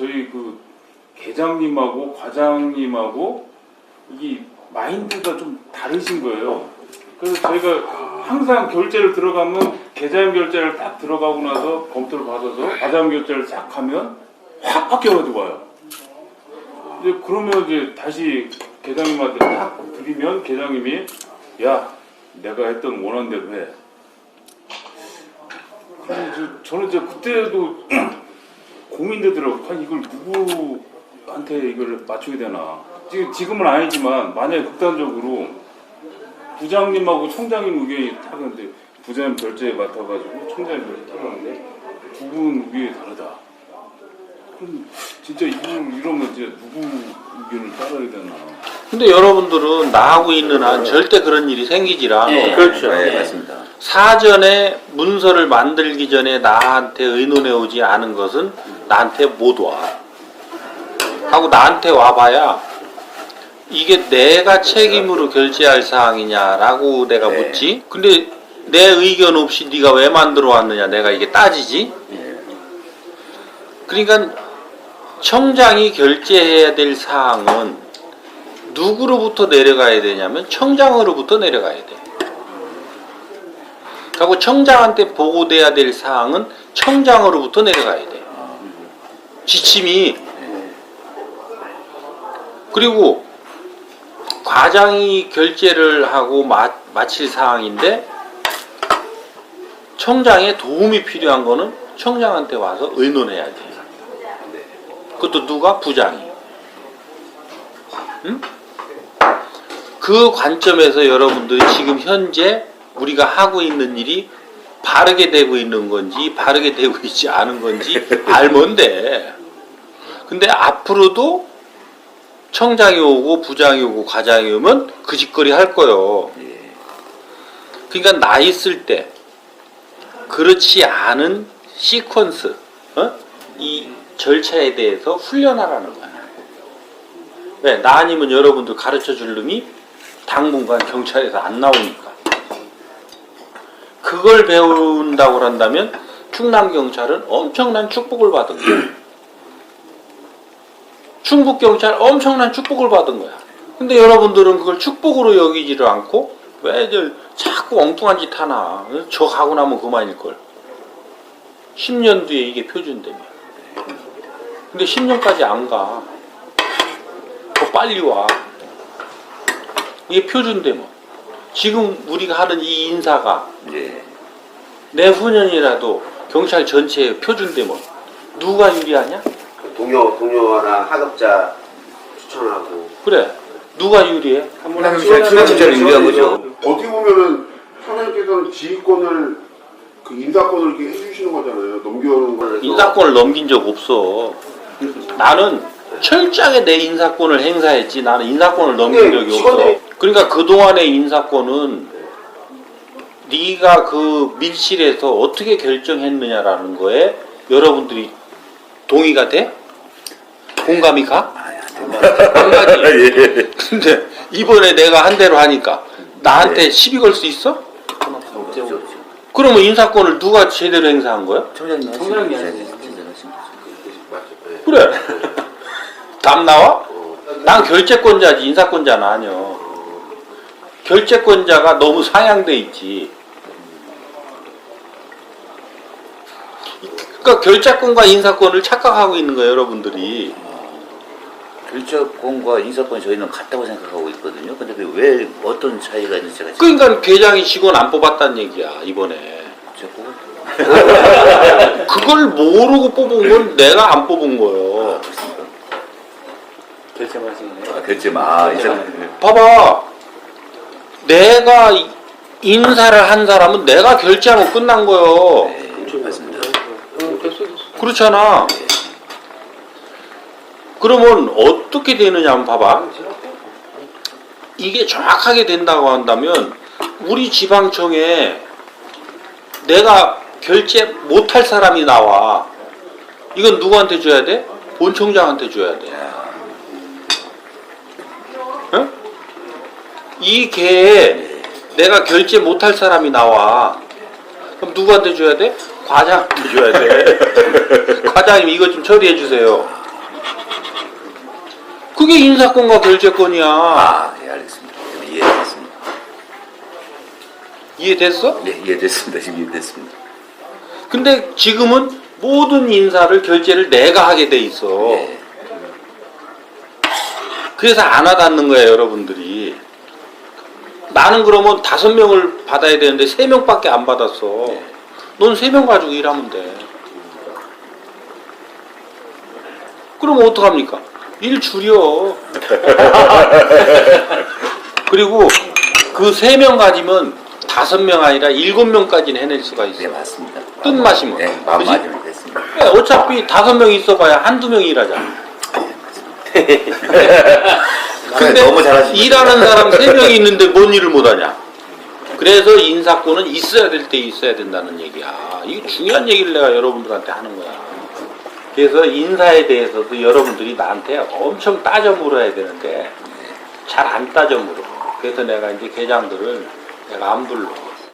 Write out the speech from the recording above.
저희 그 계장님하고 과장님하고 이게 마인드가 좀 다르신 거예요. 그래서 저희가 항상 결제를 들어가면 계좌임 결제를 딱 들어가고 나서 검토를 받아서 과장 결제를 싹 하면 확 바뀌어가지고 와요. 이제 그러면 이제 다시 계장님한테 딱 드리면 계장님이 야 내가 했던 원한 대로 해. 그래서 저는 이제 그때도 고민되더라고. 아니 이걸 누구한테 이걸 맞추게 되나. 지금 지금은 아니지만 만약에 극단적으로 부장님하고 총장님 의견이 다른데 부장님 결제에 맡아가지고 총장님 결제 따르는데 두 분 의견이 다르다. 그럼 진짜 이걸 이러면 이제 누구 의견을 따라야 되나? 근데 여러분들은 나하고 있는 한 절대 그런 일이 생기질 않아. 예, 그렇죠. 네, 예. 맞습니다. 사전에 문서를 만들기 전에 나한테 의논해 오지 않은 것은 나한테 못 와. 하고 나한테 와봐야 이게 내가 책임으로 결제할 사항이냐라고 내가 네. 묻지. 근데 내 의견 없이 네가 왜 만들어 왔느냐 내가 이게 따지지. 예. 그러니까 청장이 결제해야 될 사항은 누구로부터 내려가야 되냐면 청장으로부터 내려가야 돼. 그리고 청장한테 보고돼야 될 사항은 청장으로부터 내려가야 돼. 지침이 그리고 과장이 결제를 하고 마, 마칠 사항인데 청장의 도움이 필요한 거는 청장한테 와서 의논해야 돼. 그것도 누가 부장이. 응? 그 관점에서 여러분들이 지금 현재 우리가 하고 있는 일이 바르게 되고 있는 건지 바르게 되고 있지 않은 건지 알면 돼. 근데 앞으로도 청장이 오고 부장이 오고 과장이 오면 그 짓거리 할 거요. 예. 그러니까 나 있을 때 그렇지 않은 시퀀스, 어? 이 절차에 대해서 훈련하라는 거야. 왜? 나 아니면 여러분들 가르쳐 줄 놈이 당분간 경찰에서 안 나오니까. 그걸 배운다고 한다면 충남 경찰은 엄청난 축복을 받은 거야. 충북 경찰 엄청난 축복을 받은 거야. 근데 여러분들은 그걸 축복으로 여기지를 않고 왜저 자꾸 엉뚱한 짓 하나. 저 가고 나면 그만일 걸. 10년 뒤에 이게 표준되면. 근데 10년까지 안 가. 더 빨리 와. 이게 표준되면. 지금 우리가 하는 이 인사가 예. 내후년이라도 경찰 전체에 표준되면 누가 유리하냐? 동료 동료나 하급자 추천하고 그래. 누가 유리해? 한번 충남 경찰이 유리한 거죠. 어떻게 보면은 선생님께서는 지휘권을 그 인사권을 이렇게 해주시는 거잖아요. 넘겨오는 걸. 인사권을 넘긴 적 없어. 나는 철저하게 내 인사권을 행사했지 나는 인사권을 넘긴 근데 적이 없어. 직원들이- 그러니까 그동안의 인사권은 네가 그 밀실에서 어떻게 결정했느냐라는 거에 여러분들이 동의가 돼? 공감이 가? 안 가지. 예. 근데 이번에 내가 한 대로 하니까 나한테 시비 걸 수 있어? 그러면 인사권을 누가 제대로 행사한 거야? 청장님. 청장님. 그래. 답 나와? 난 결재권자지 인사권자는 아니여. 결재권자가 너무 상향돼 있지. 그러니까 결재권과 인사권을 착각하고 있는 거예요, 여러분들이. 결정권과 인사권이 저희는 같다고 생각하고 있거든요. 근데 그게 왜 어떤 차이가 있는지 제가 그러니까 계장이 직원 안 뽑았다는 얘기야, 이번에. 그걸 모르고 뽑은 건 내가 안 뽑은 거예요. 결정하시네요. 아, 결정 아 이제 봐봐. 내가 인사를 한 사람은 내가 결제하면 끝난 거예요. 네, 맞습니다. 그렇잖아. 그러면 어떻게 되느냐 한번 봐봐. 이게 정확하게 된다고 한다면 우리 지방청에 내가 결제 못할 사람이 나와. 이건 누구한테 줘야 돼? 본청장한테 줘야 돼. 어? 이 개에 내가 결제 못할 사람이 나와. 그럼 누구한테 줘야 돼? 과장한테 줘야 돼. 과장님 이거 좀 처리해 주세요. 그게 인사권과 결재권이야. 아, 예, 알겠습니다. 예, 이해됐습니다. 이해됐어? 예, 이해됐습니다. 지금 이해됐습니다. 근데 지금은 모든 인사를 결제를 내가 하게 돼 있어. 예. 그래서 안 와닿는 거야, 여러분들이. 나는 그러면 다섯 명을 받아야 되는데 세 명밖에 안 받았어. 네. 넌세 명 가지고 일하면 돼. 그러면 어떡합니까? 일 줄여. 그리고 그 세 명 가지면 다섯 명 아니라 일곱 명까지는 해낼 수가 있어. 네, 맞습니다. 뜻마시면. 예, 마음 그지? 맞으면 됐습니다. 예, 어차피 다섯 명 있어봐야 한두 명 일하잖아. 근데 너무. 일하는 사람 세 명이 있는데 뭔 일을 못하냐? 그래서 인사권은 있어야 될 때 있어야 된다는 얘기야. 이거 중요한 얘기를 내가 여러분들한테 하는 거야. 그래서 인사에 대해서도 여러분들이 나한테 엄청 따져 물어야 되는데 잘 안 따져 물어. 그래서 내가 이제 계장들을 내가 안 불러.